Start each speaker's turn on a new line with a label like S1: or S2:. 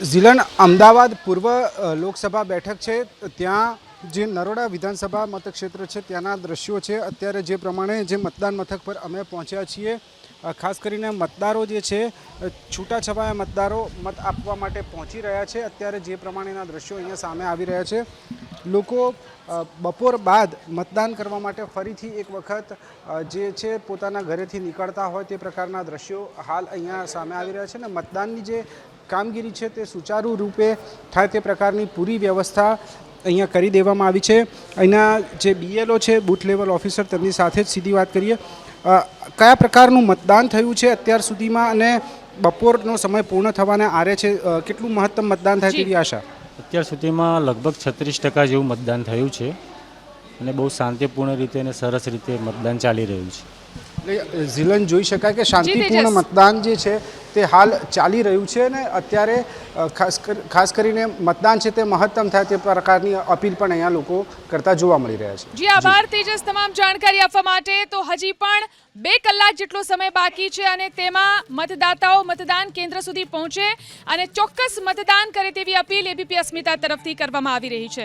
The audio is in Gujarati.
S1: ઝીલન અમદાવાદ પૂર્વ લોકસભા બેઠક છે. ત્યાં જે નરોડા વિધાનસભા મતક્ષેત્ર છે, ત્યાંના દ્રશ્યો છે. અત્યારે જે પ્રમાણે જે મતદાન મથક પર અમે પહોંચ્યા છીએ ખાસ કરીને મતદારો જે છે છૂટાછવાયા મતદારો મત આપવા માટે પહોંચી રહ્યા છે. અત્યારે જે પ્રમાણેના દ્રશ્યો અહીંયા સામે આવી રહ્યા છે. લોકો બપોર બાદ મતદાન કરવા માટે ફરીથી એક વખત જે છે, પોતાના ઘરેથી નીકળતા હોય તે પ્રકારના દ્રશ્યો હાલ અહીંયા સામે આવી રહ્યા છે. ને મતદાનની જે કામગીરી છે તે સુચારુ રૂપે થાય તે પ્રકારની પૂરી વ્યવસ્થા અહીંયા કરી દેવામાં આવી છે. અહીંના જે બીએલઓ છે બૂથ લેવલ ઓફિસર તેમની સાથે જ સીધી વાત કરીએ. કયા પ્રકારનું મતદાન થયું છે અત્યાર સુધીમાં અને બપોરનો સમય પૂર્ણ થવાને આરે છે કેટલું મહત્તમ મતદાન થાય. તેવી આશા?
S2: અત્યાર સુધીમાં લગભગ છત્રીસ ટકા જેવું મતદાન થયું છે અને બહુ શાંતિપૂર્ણ રીતે અને સરસ રીતે મતદાન ચાલી રહ્યું છે.
S1: એટલે ઝીલન જોઈ શકાય કે શાંતિપૂર્ણ મતદાન જે છે તે હાલ ચાલી રહ્યું છે અને અત્યારે ખાસ કર- ખાસ કરીને મતદાન છે તે મહત્તમ થાય તે પ્રકારની અપીલ પણ અહીંયા લોકો કરતા જોવા મળી રહ્યા છે.
S3: જી, આભાર તેજસ, તમામ જાણકારી આપવા માટે. તો હજી પણ બે કલાક જેટલો સમય બાકી છે અને તેમાં મતદાતાઓ મતદાન કેન્દ્ર સુધી પહોંચે અને ચોક્કસ મતદાન કરે તેવી અપીલ એબીપી અસ્મિતા તરફથી કરવામાં આવી રહી છે.